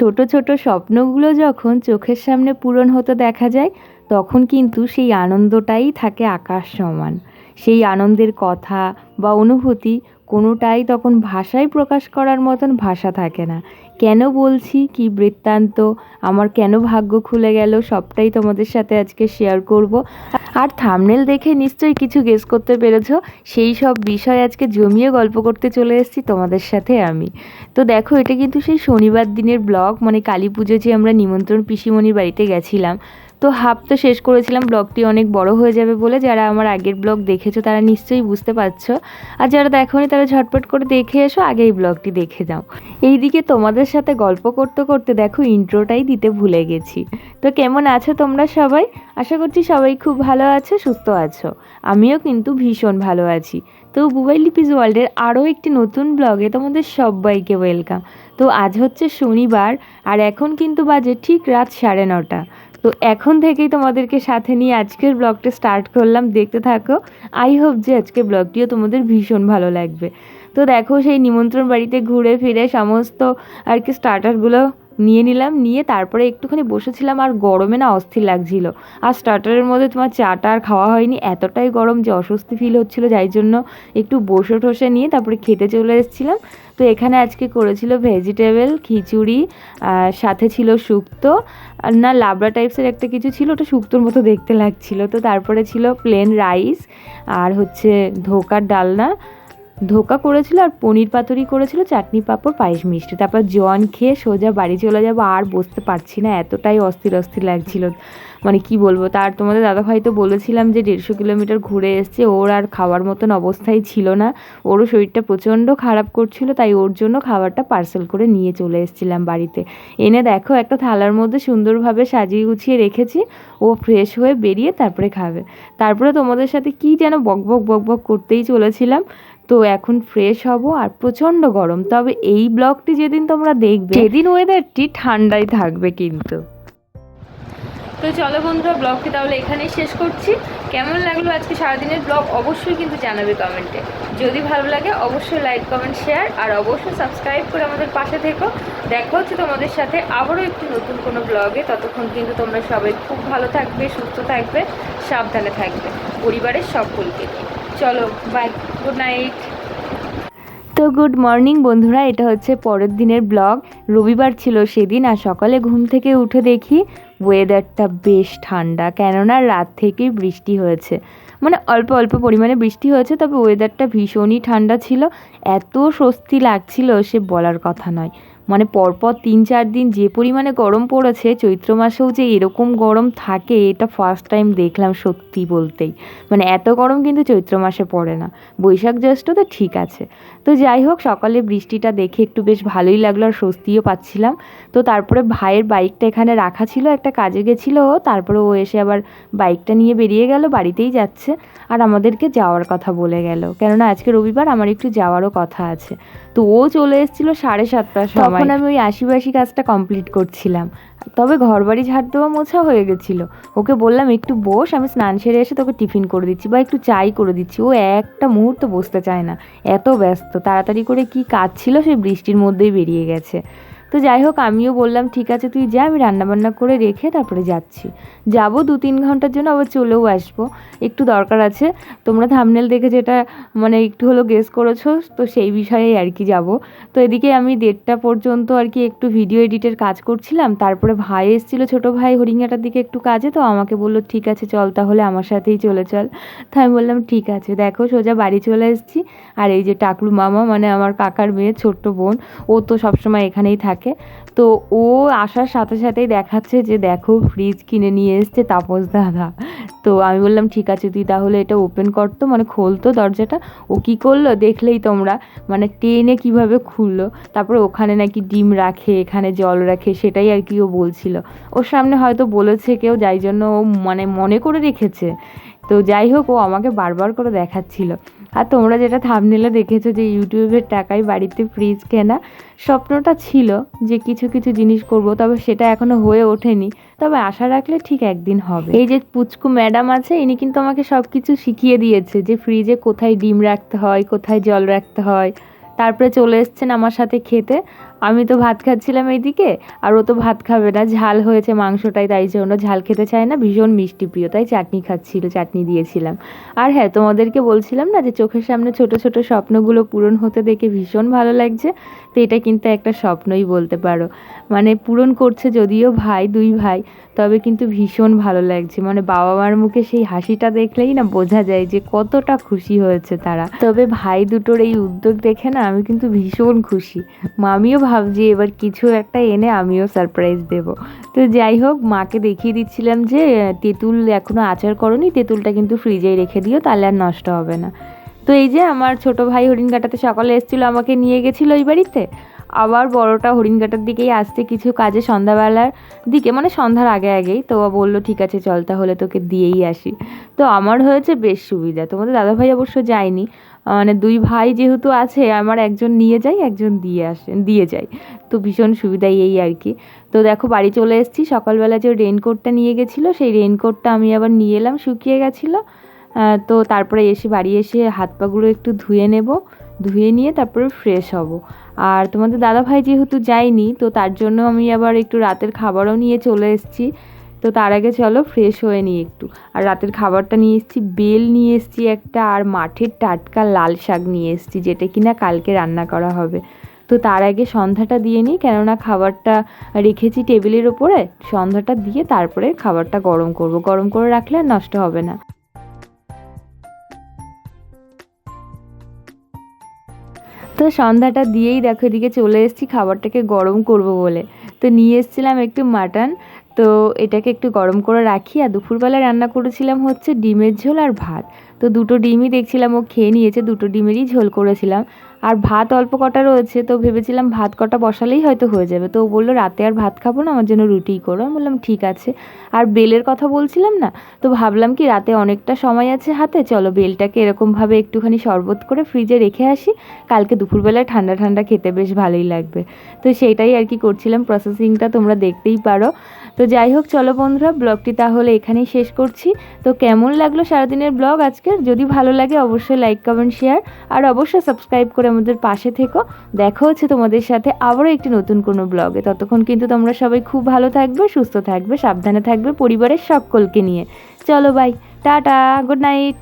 ছোট ছোট স্বপ্নগুলো যখন চোখের সামনে পূরণ হতে দেখা যায়, তখন কিন্তু সেই আনন্দটাই থাকে আকাশ সমান। সেই আনন্দের কথা বা অনুভূতি কোনোটাই তখন ভাষায় প্রকাশ করার মতন ভাষা থাকে না। কেন বলছি? কি বৃত্তান্ত? আমার কেন ভাগ্য খুলে গেল? সবটাই তোমাদের সাথে আজকে শেয়ার করব। আর থামনেল দেখে নিশ্চয়ই কিছু গেস করতে পেরেছ। সেই সব বিষয় আজকে জমিয়ে গল্প করতে চলে এসেছি তোমাদের সাথে আমি। তো দেখো, এটা কিন্তু সেই শনিবার দিনের ব্লগ মানে কালী পুজো যে আমরা নিমন্ত্রণ পিসিমণির বাড়িতে গেছিলাম। তো হাফ তো শেষ করেছিলাম, ব্লগটি অনেক বড় হয়ে যাবে বলে। যারা আমার আগের ব্লগ দেখেছ, তারা নিশ্চয়ই বুঝতে পারছ। আর যারা দেখোনি তারা ঝটপট করে দেখে এসো, আগে এই ব্লগটি দেখে যাও। এইদিকে তোমাদের সাথে গল্প করতে করতে দেখো, ইন্ট্রোটাই দিতে ভুলে গেছি। তো কেমন আছো তোমরা সবাই? আশা করছি সবাই খুব ভালো আছো, সুস্থ আছো। আমিও কিন্তু ভীষণ ভালো আছি। তো বুবাই লিপিজ ওয়ার্ল্ডের আরও একটি নতুন ব্লগে তোমাদের সবাইকে ওয়েলকাম। তো আজ হচ্ছে শনিবার, আর এখন কিন্তু বাজে ঠিক রাত সাড়ে নটা। তো এখন থেকেই তোমাদেরকে সাথে নিয়ে আজকের ব্লগটা স্টার্ট করলাম। দেখতে থাকো। আই হোপ যে আজকের ব্লগটিও তোমাদের ভীষণ ভালো লাগবে। তো দেখো সেই নিমন্ত্রণ বাড়িতে ঘুরে ফিরে সমস্ত আর কি স্টার্টারগুলো নিয়ে নিলাম, নিয়ে তারপরে একটুখানি বসেছিলাম আর গরমে না অস্থির লাগছিল। আর স্টার্টারের মধ্যে তোমার চাটা আর খাওয়া হয়নি, এতটাই গরম যে অস্বস্তি ফিল হচ্ছিল, যাই জন্য একটু বসে ঠসে নিয়ে তারপরে খেতে চলে এসেছিলাম। তো এখানে আজকে করেছিল ভেজিটেবল খিচুড়ি সাথে ছিল শুক্তো। আর না, লাবড়া টাইপসের একটা কিছু ছিল, ওটা শুক্তোর মতো দেখতে লাগছিল। তো তারপরে ছিল প্লেন রাইস আর হচ্ছে ধোকার ডালনা। ধোকা করেছিল আর পনির পাতুরি করেছিল, চাটনি পাঁপড়, পায়েস মিষ্টি। তারপর জোয়ান খেয়ে সোজা বাড়ি চলে যাব, আর বসতে পারছি না, এতটাই অস্থির অস্থির লাগছিল। মানে কি বলব, তার তোমাদের দাদাভাই তো বলেছিলাম যে দেড়শো কিলোমিটার ঘুরে এসছে, ওর আর খাওয়ার মতন অবস্থায় ছিল না। ওরও শরীরটা প্রচণ্ড খারাপ করছিল, তাই ওর জন্য খাবারটা পার্সেল করে নিয়ে চলে এসেছিলাম বাড়িতে। এনে দেখো, একটা থালার মধ্যে সুন্দরভাবে সাজিয়ে গুছিয়ে রেখেছি, ও ফ্রেশ হয়ে বেরিয়ে তারপরে খাবে। তারপরে তোমাদের সাথে কি যেন বক বক বক বক করতেই চলেছিলাম। তো এখন ফ্রেশ হব আর প্রচণ্ড গরম। তবে এই ব্লগটি যেদিন তোমরা দেখবে, সেদিন ওয়েদারটি ঠান্ডাই থাকবে কিন্তু। তো চলো বন্ধুরা, ব্লগটি তাহলে এখানেই শেষ করছি। কেমন লাগল আজকে সারাদিনের ব্লগ অবশ্যই কিন্তু জানাবে কমেন্টে যদি ভালো লাগে, অবশ্যই লাইক কমেন্ট শেয়ার আর অবশ্যই সাবস্ক্রাইব করে আমাদের পাশে থেকো। দেখা হচ্ছে তোমাদের সাথে আবারও একটি নতুন কোনো ব্লগে। ততক্ষণ কিন্তু তোমরা সবাই খুব ভালো থাকবে, সুস্থ থাকবে, সাবধানে থাকবে পরিবারের সকলকে নিয়ে। চলো বাই গুড নাইট তো গুড মর্নিং বন্ধুরা, এটা হচ্ছে পরের দিনের ব্লগ রবিবার ছিল সেদিন আর সকালে ঘুম থেকে উঠে দেখি ওয়েদারটা বেশ ঠান্ডা, কেননা রাত থেকেই বৃষ্টি হয়েছে। মানে অল্প অল্প পরিমাণে বৃষ্টি হয়েছে, তবে ওয়েদারটা ভীষণই ঠান্ডা ছিল। এত স্বস্তি লাগছিল সে বলার কথা নয়। মানে পরপর তিন, চার দিন যে পরিমাণে গরম পড়েছে, চৈত্র মাসেও যে এরকম গরম থাকে, এটা ফার্স্ট টাইম দেখলাম সত্যি বলতেই। মানে এত গরম কিন্তু চৈত্র মাসে পড়ে না। বৈশাখ জ্যৈষ্ঠতে ঠিক আছে। তো যাই হোক, সকালে বৃষ্টিটা দেখে একটু বেশ ভালোই লাগল আর স্বস্তিও পাচ্ছিলাম। তো তারপরে ভাইয়ের বাইকটা এখানে রাখা ছিল, একটা কাজে গেছিল তারপরে ও এসে আবার বাইকটা নিয়ে বেরিয়ে গেল, বাড়িতেই যাচ্ছে। আর আমাদেরকে যাওয়ার কথা বলে গেল। কেননা আজকে রবিবার আমার একটু যাওয়ারও কথা আছে। তো ও চলে এসেছিল সাড়ে সাতটার সময়। তখন আমি ওই আশিবাসি কাজটা কমপ্লিট করছিলাম। তবে ঘর বাড়ি ঝাড় দেওয়া মোছা হয়ে গেছিল। ওকে বললাম একটু বস আমি স্নান সেরে এসে তোকে টিফিন করে দিচ্ছি বা একটু চাই করে দিচ্ছি। ও একটা মুহূর্ত বসতে চায় না। এত ব্যস্ত তাড়াতাড়ি করে কি কাজ ছিল সেই বৃষ্টির মধ্যেই বেরিয়ে গেছে। তো যাই হোক, আমিও বললাম, ঠিক আছে, তুই যা, আমি রান্নাবান্না করে রেখে তারপরে যাচ্ছি। যাব দু তিন ঘণ্টার জন্য, আবার চলেও আসব। একটু দরকার আছে। তোমরা থামনেল দেখে যেটা মানে একটু হলো গেস করেছ, তো সেই বিষয়েই আর কি যাব। তো এদিকে আমি দেড়টা পর্যন্ত আর কি একটু ভিডিও এডিটের কাজ করছিলাম। তারপরে ভাই এসেছিল, ছোটো ভাই হরিঙ্গাটার দিকে একটু কাজে, তো আমাকে বলল, ঠিক আছে, চল তাহলে আমার সাথেই চলে চল। তো আমি বললাম, ঠিক আছে, দেখো, সোজা বাড়ি চলে এসেছি। আর এই যে টাকলু মামা মানে আমার কাকার মেয়ে, ছোট্ট বোন, ও তো সবসময় এখানেই থাকে। থাকে। তো ও আসার সাথে সাথেই দেখাচ্ছে যে, দেখো ফ্রিজ কিনে নিয়ে এসছে তাপস দাদা। তো আমি বললাম, ঠিক আছে, তুই তাহলে এটা ওপেন করতো মানে খোলতো দরজাটা। ও কি করল? দেখলেই তোমরা মানে টেনে কীভাবে খুললো। তারপরে ওখানে নাকি ডিম রাখে, এখানে জল রাখে, সেটাই আর কি ও বলছিল। ওর সামনে হয়তো বলেছে কেউ, যাই জন্য ও মানে মনে করে রেখেছে। তো যাই হোক, ও আমাকে বারবার করে দেখাচ্ছিল। আর তোমরা যেটা থামনেলে দেখেছ যে ইউটিউবের টাকায় বাড়িতে ফ্রিজ কেনা, স্বপ্নটা ছিল যে কিছু কিছু জিনিস করব, তবে সেটা এখনও হয়ে ওঠেনি। তবে আশা রাখলে ঠিক একদিন হবে। এই যে পুচকু ম্যাডাম আছে, ইনি কিন্তু আমাকে সব কিছু শিখিয়ে দিয়েছে যে ফ্রিজে কোথায় ডিম রাখতে হয়, কোথায় জল রাখতে হয়। তারপরে চলে এসছেন আমার সাথে খেতে। আমি তো ভাত খাচ্ছিলাম এইদিকে, আর ও তো ভাত খাবে না। ঝাল হয়েছে মাংসটাই, তাই জন্য ঝাল খেতে চায় না। ভীষণ মিষ্টি প্রিয়, তাই চাটনি খাচ্ছিল, চাটনি দিয়েছিলাম। আর হ্যাঁ তোমাদেরকে বলছিলাম না যে চোখের সামনে ছোট ছোট স্বপ্নগুলো পূরণ হতে দেখে ভীষণ ভালো লাগছে। তো এটা কিন্তু একটা স্বপ্নই বলতে পারো। মানে পূরণ করছে যদিও ভাই, দুই ভাই, তবে কিন্তু ভীষণ ভালো লাগছে। মানে বাবা মার মুখে সেই হাসিটা দেখলেই না বোঝা যায় যে কতটা খুশি হয়েছে তারা। তবে ভাই দুটোর এই উদ্যোগ দেখে না আমি কিন্তু ভীষণ খুশি। মামিও ভাবছি এবার কিছু একটা এনে আমিও সারপ্রাইজ দেব। তো যাই হোক, মাকে দেখিয়ে দিচ্ছিলাম যে, তেঁতুল এখনও আচার করনি, তেঁতুলটা কিন্তু ফ্রিজেই রেখে দিও, তাহলে আর নষ্ট হবে না। তো এই যে আমার ছোট ভাই হরিণঘাটাতে সকালে এসেছিল, আমাকে নিয়ে গেছিল ওই বাড়িতে। আবার বড়টা হরিণঘাটার দিকেই আসতে কিছু কাজে সন্ধ্যাবেলার দিকে মানে সন্ধ্যার আগে আগেই। তো বলল, ঠিক আছে, চল তাহলে তোকে দিয়েই আসি। তো আমার হয়েছে বেশ সুবিধা। তোমাদের দাদাভাই অবশ্য যায়নি। মানে দুই ভাই যেহেতু আছে, আমার একজন নিয়ে যায় একজন দিয়ে আসে, দিয়ে যায় তো ভীষণ সুবিধা এই আর কি। তো দেখো, বাড়ি চলে এসেছি। সকালবেলা যে রেনকোটটা নিয়ে গেছিল, সেই রেনকোটটা আমি আবার নিয়ে এলাম, শুকিয়ে গেছিল। তো তারপরে এসে বাড়ি এসে হাত পাগুলো একটু ধুয়ে নেব। ধুয়ে নিয়ে তারপরে ফ্রেশ হব। আর তোমাদের দাদা ভাই যেহেতু যায়নি, তো তার জন্য আমি আবার একটু রাতের খাবারও নিয়ে চলে এসেছি। তো তার আগে চলো ফ্রেশ হয়ে নিই একটু। আর রাতের খাবারটা নিয়ে এসেছি, বেল নিয়ে এসেছি একটা, আর মাঠের টাটকা লাল শাক নিয়ে এসেছি, যেটা কিনা কালকে রান্না করা হবে। তো তার আগে সন্ধ্যাটা দিয়ে নিই, কেননা খাবারটা রেখেছি টেবিলের ওপরে, সন্ধ্যাটা দিয়ে তারপরে খাবারটা গরম করব। গরম করে রাখলে আর নষ্ট হবে না। তো সন্ধ্যাটা দিয়েই দেখো, এদিকে চলে এসেছি, খাবারটাকে গরম করব বলে। তো নিয়ে এসেছিলাম একটু মাটন তো এটাকে একটু গরম করে রাখি আর দুপুরবেলা রান্না করেছিলাম হচ্ছে ডিমের ঝোল আর ভাত। তো দুটো ডিমই দেখছিলাম, ও খেয়ে নিয়েছে, দুটো ডিমেরই ঝোল করেছিলাম। আর ভাত অল্প কটা রয়েছে, তো ভেবেছিলাম ভাত কটা বসালেই হয়তো হয়ে যাবে। তো ও বলল, রাতে আর ভাত খাব না, আমার জন্য রুটিই করো। আমি বললাম, ঠিক আছে। আর বেলের কথা বলছিলাম না? তো ভাবলাম কি, রাতে অনেকটা সময় আছে হাতে, চলো বেলটাকে এরকমভাবে একটুখানি শরবত করে ফ্রিজে রেখে আসি। কালকে দুপুরবেলায় ঠান্ডা ঠান্ডা খেতে বেশ ভালোই লাগবে। তো সেইটাই আর কি করছিলাম প্রসেসিংটা তোমরা দেখতেই পারো। তো যাই হোক, চলো বন্ধুরা, ব্লগটি তাহলে এখানেই শেষ করছি। তো কেমন লাগল সারাদিনের ব্লগ আজকের? যদি ভালো লাগে, অবশ্যই লাইক কমেন্ট শেয়ার আর অবশ্যই সাবস্ক্রাইব করে আমাদের পাশে থেকো। দেখা হচ্ছে তোমাদের সাথে আবারও একটি নতুন কোনো ব্লগে। ততক্ষণ কিন্তু তোমরা সবাই খুব ভালো থাকবে, সুস্থ থাকবে, সাবধানে থাকবে পরিবারের সকলকে নিয়ে। চলো বাই টাটা গুড নাইট